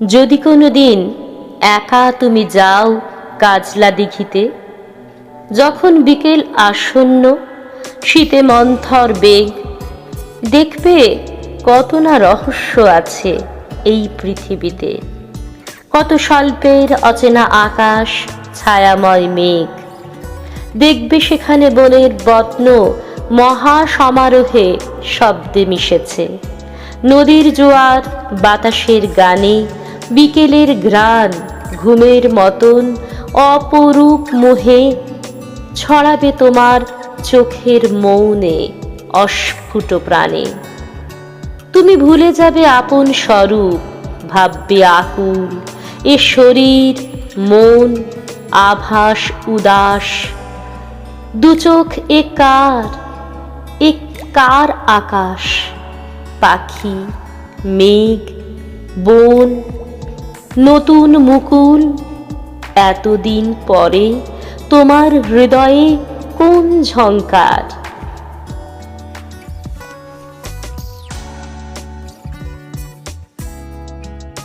যদি কোনো দিন একা তুমি যাও কাজলা দিঘিতে, যখন বিকেল আসন্ন, শীতে মন্থর বেগ, দেখবে কত না রহস্য আছে এই পৃথিবীতে। কত স্বল্পের অচেনা আকাশ, ছায়াময় মেঘ। দেখবে সেখানে বনের বত্ন মহা সমারোহে শব্দে মিশেছে। নদীর জোয়ার, বাতাসের গানে বিকেলের গ্রান ঘুমের মতন অপরূপ মোহে ছড়াবে তোমার চোখের মৌনে অস্ফুট প্রাণে। তুমি ভুলে যাবে আপন স্বরূপ, ভাববে আকুল এ শরীর, মন, আভাস, উদাস। দু চোখ এ কার এ কার আকাশ? পাখি, মেঘ, বন নতুন মুকুল। এতদিন পরে তোমার হৃদয়ে কোন ঝঙ্কার